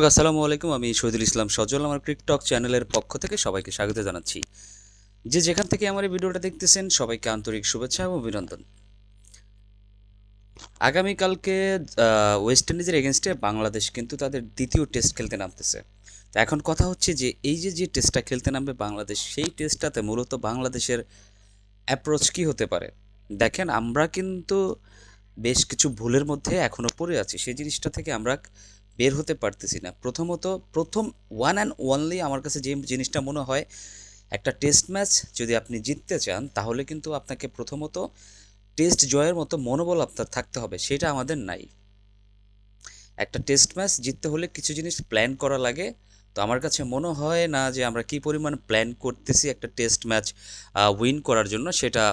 আসসালামু আলাইকুম। আমি শহীদুল ইসলাম সজল। আমার ক্রিকটক চ্যানেলের পক্ষ থেকে সবাইকে স্বাগত জানাচ্ছি। যে যেখান থেকে আমার এই ভিডিওটা দেখতেছেন, সবাইকে আন্তরিক শুভেচ্ছা এবং অভিনন্দন। আগামীকালকে ওয়েস্ট ইন্ডিজের এগেনস্টে বাংলাদেশ কিন্তু তাদের দ্বিতীয় টেস্ট খেলতে নামতেছে। তো এখন কথা হচ্ছে যে, এই যে যে টেস্টটা খেলতে নামবে বাংলাদেশ, সেই টেস্টটাতে মূলত বাংলাদেশের অ্যাপ্রোচ কী হতে পারে? দেখেন, আমরা কিন্তু বেশ কিছু ভুলের মধ্যে এখনও পড়ে আছি। সেই জিনিসটা থেকে আমরা বের হতে পারতেছি না। প্রথমত, প্রথম ওয়ান অ্যান্ড ওয়ানলি আমার কাছে যে জিনিসটা মনে হয়, একটা টেস্ট ম্যাচ যদি আপনি জিততে চান, তাহলে কিন্তু আপনাকে প্রথমত টেস্ট জয়ের মতো মনোবল আপনার থাকতে হবে, সেটা আমাদের নাই। একটা টেস্ট ম্যাচ জিততে হলে কিছু জিনিস প্ল্যান করা লাগে। তো আমার কাছে মনে হয় না যে আমরা কী পরিমাণ প্ল্যান করতেছি একটা টেস্ট ম্যাচ উইন করার জন্য, সেটা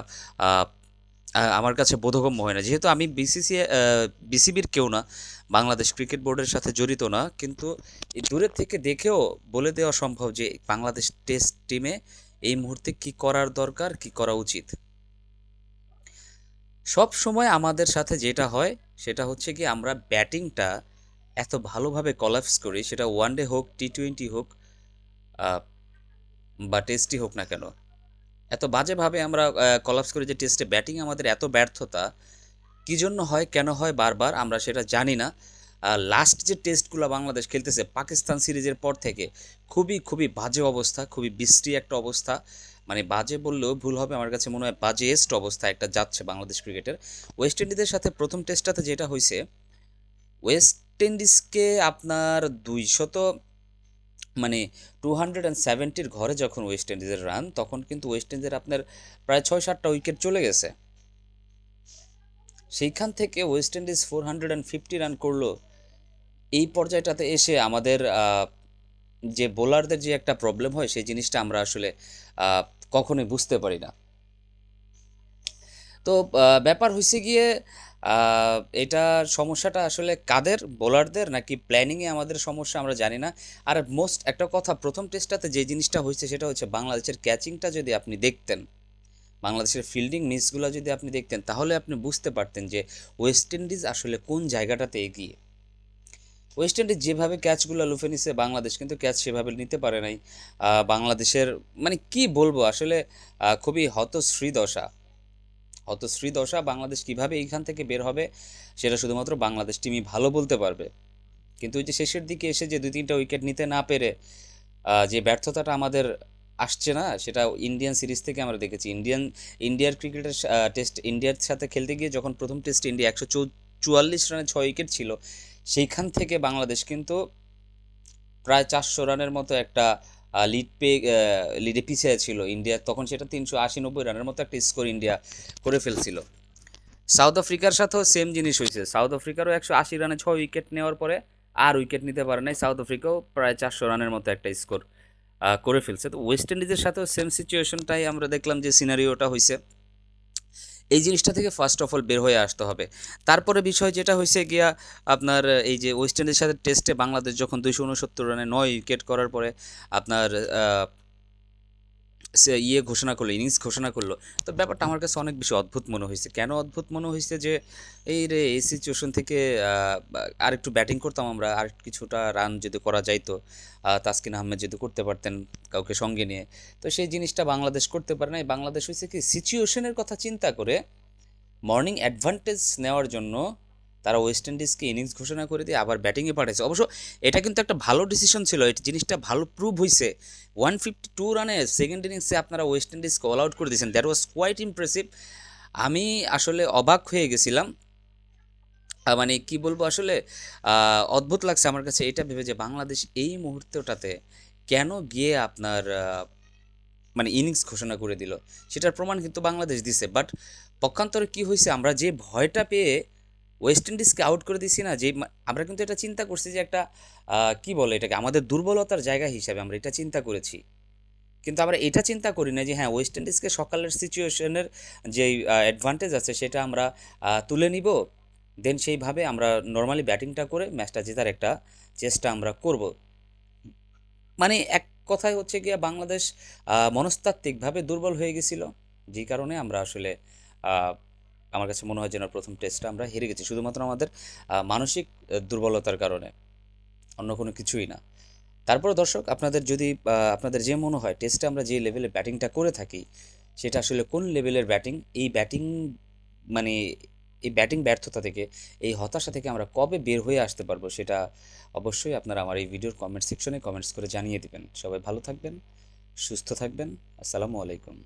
আমার কাছে বোধগম্য হয় না। যেহেতু আমি বিসিসি বিসিবির কেউ না, বাংলাদেশ ক্রিকেট বোর্ডের সাথে জড়িত না, কিন্তু দূরের থেকে দেখেও বলে দেওয়া সম্ভব যে বাংলাদেশ টেস্ট টিমে এই মুহূর্তে কি করার দরকার, কি করা উচিত। সব সময় আমাদের সাথে যেটা হয়, সেটা হচ্ছে কি আমরা ব্যাটিংটা এত ভালোভাবে কলাপস করি, সেটা ওয়ান ডে হোক টি টোয়েন্টি হোক বা টেস্টই হোক না কেন। এত বাজেভাবে আমরা কলাপস করি যে টেস্টে ব্যাটিং আমাদের এত ব্যর্থতা, কী জন্য হয়, কেন হয় বারবার, আমরা সেটা জানি না। লাস্ট যে টেস্টগুলো বাংলাদেশ খেলতেছে, পাকিস্তান সিরিজের পর থেকে, খুবই খুবই বাজে অবস্থা, খুবই বিশ্রী একটা অবস্থা। মানে বাজে বললেও ভুল হবে, আমার কাছে মনে হয় বাজেস্ট অবস্থা একটা যাচ্ছে বাংলাদেশ ক্রিকেটের। ওয়েস্ট ইন্ডিজের সাথে প্রথম টেস্টটাতে যেটা হয়েছে ওয়েস্ট ইন্ডিজকে আপনার দুইশত মানে টু হান্ড্রেড অ্যান্ড সেভেন্টির ঘরে যখন ওয়েস্ট ইন্ডিজের রান তখন কিন্তু ওয়েস্ট ইন্ডিজের আপনার প্রায় ছয় সাতটা উইকেট চলে গেছে। সেইখান থেকে West Indies four hundred and fifty run করল। এই পর্যায়টাতে এসে আমাদের যে বোলারদের যে একটা প্রবলেম হয়, সেই জিনিসটা আমরা আসলে কখনোই বুঝতে পারি না। তো ব্যাপার হয়েছে গিয়ে এটা সমস্যাটা আসলে কাদের? বোলারদের? নাকি প্ল্যানিংয়ে আমাদের সমস্যা আমরা জানি না। আর মোস্ট একটা কথা, প্রথম টেস্টটাতে যে জিনিসটা হয়েছে সেটা হচ্ছে বাংলাদেশের ক্যাচিংটা যদি আপনি দেখতেন, বাংলাদেশের ফিল্ডিং মিসগুলো যদি আপনি দেখতেন, তাহলে আপনি বুঝতে পারতেন যে ওয়েস্ট ইন্ডিজ আসলে কোন জায়গাটাতে এগিয়ে। ওয়েস্ট ইন্ডিজ যেভাবে ক্যাচগুলো লুফে নিছে, বাংলাদেশ কিন্তু ক্যাচ সেভাবে নিতে পারে নাই। বাংলাদেশের মানে কি বলব? আসলে খুবই হতশ্রী দশা হতশ্রী শ্রীদশা বাংলাদেশ কীভাবে এইখান থেকে বের হবে সেটা শুধুমাত্র বাংলাদেশ টিমই ভালো বলতে পারবে। কিন্তু ওই যে শেষের দিকে এসে যে দুই তিনটা উইকেট নিতে না পেরে যে ব্যর্থতাটা আমাদের আসছে না, সেটা ইন্ডিয়ান সিরিজ থেকে আমরা দেখেছি। ইন্ডিয়ান ইন্ডিয়ার ক্রিকেটের টেস্ট ইন্ডিয়ার সাথে খেলতে গিয়ে যখন প্রথম টেস্ট ইন্ডিয়া একশো চুয়াল্লিশ রানে ছয় উইকেট ছিল, সেইখান থেকে বাংলাদেশ কিন্তু প্রায় চারশো রানের মতো একটা লিড পে লিডে পিছিয়ে ছিল ইন্ডিয়া তখন সেটা তিনশো আশি নব্বই রানের মতো একটা স্কোর ইন্ডিয়া করে ফেলছিল। সাউথ আফ্রিকার সাথেও সেম জিনিস হয়েছে। সাউথ আফ্রিকারও একশো আশি রানে ছয় উইকেট নেওয়ার পরে আর উইকেট নিতে পারে নাই। সাউথ আফ্রিকাও প্রায় চারশো রানের মতো একটা স্কোর করে ফেলছে। তো ওয়েস্ট ইন্ডিজের সাথেও সেম সিচুয়েশনটাই আমরা দেখলাম যে সিনারিওটা হয়েছে। এই জিনিসটা থেকে ফার্স্ট অফ অল বের হয়ে আসতে হবে। তারপরে বিষয় যেটা হয়েছে গিয়া, আপনার এই যে ওয়েস্ট ইন্ডিজের সাথে টেস্টে বাংলাদেশ যখন দুইশো উনসত্তর রানে নয় উইকেট করার পরে আপনার ইয়ে ঘোষণা করল, ইনিংস ঘোষণা করল। তো ব্যাপারটা আমার কাছে অনেক বেশি অদ্ভুত মনে হয়েছে। কেন অদ্ভুত মনে হয়েছে যে, এই রে, এই সিচুয়েশন থেকে আর একটু ব্যাটিং করতাম আমরা, আর কিছুটা রান যদি করা যাইতো তাসকিন আহমেদ যদি করতে পারতেন কাউকে সঙ্গে নিয়ে। তো সেই জিনিসটা বাংলাদেশ করতে পারে নাই। বাংলাদেশ হয়েছে কি সিচুয়েশনের কথা চিন্তা করে মর্নিং অ্যাডভান্টেজ নেওয়ার জন্য তারা ওয়েস্ট ইন্ডিজকে ইনিংস ঘোষণা করে দিয়ে আবার ব্যাটিংয়ে পাঠিয়েছে অবশ্য এটা কিন্তু একটা ভালো ডিসিশন ছিল। এই জিনিসটা ভালো প্রুভ হয়েছে ওয়ান ফিফটি টু রানে সেকেন্ড ইনিংসে আপনারা ওয়েস্ট ইন্ডিজকে অল আউট করে দিয়েছেন। দ্যাট ওয়াজ কোয়াইট ইমপ্রেসিভ আমি আসলে অবাক হয়ে গেছিলাম। মানে কি বলব আসলে অদ্ভুত লাগছে আমার কাছে এটা ভেবে যে বাংলাদেশ এই মুহূর্তটাতে কেন গিয়ে আপনার মানে ইনিংস ঘোষণা করে দিল। সেটার প্রমাণ কিন্তু বাংলাদেশ দিছে। বাট পক্ষান্তরে কি হয়েছে আমরা যে ভয়টা পেয়ে ওয়েস্ট ইন্ডিজকে আউট করে দিছি না যে আমরা কিন্তু এটা চিন্তা করছি যে একটা কি বলে এটাকে, আমাদের দুর্বলতার জায়গা হিসাবে আমরা এটা চিন্তা করেছি। কিন্তু আমরা এটা চিন্তা করি না যে হ্যাঁ ওয়েস্ট ইন্ডিজকে সকালের সিচুয়েশনের যে অ্যাডভান্টেজ আছে সেটা আমরা তুলে নিব দেন সেইভাবে আমরা নর্মালি ব্যাটিংটা করে ম্যাচটা জেতার একটা চেষ্টা আমরা করব। মানে এক কথায় হচ্ছে গিয়ে বাংলাদেশ মনস্তাত্ত্বিকভাবে দুর্বল হয়ে গেছিল, যেই কারণে আমরা আসলে আমার কাছে মনে হয় যেন প্রথম টেস্টটা আমরা হেরে গেছি। শুধুমাত্র আমাদের মানসিক দুর্বলতার কারণে। অন্য কোনো কিছুই না। তারপরে দর্শক, আপনাদের যদি আপনাদের যে মনে হয় টেস্টে আমরা যে লেভেলে ব্যাটিংটা করে থাকি, সেটা আসলে কোন লেভেলের ব্যাটিং এই ব্যাটিং মানে এই ব্যাটিং ব্যর্থতা থেকে, এই হতাশা থেকে আমরা কবে বের হয়ে আসতে পারব, সেটা অবশ্যই আপনারা আমার এই ভিডিওর কমেন্ট সেকশনে কমেন্টস করে জানিয়ে দিবেন। সবাই ভালো থাকবেন, সুস্থ থাকবেন। আসসালামু আলাইকুম।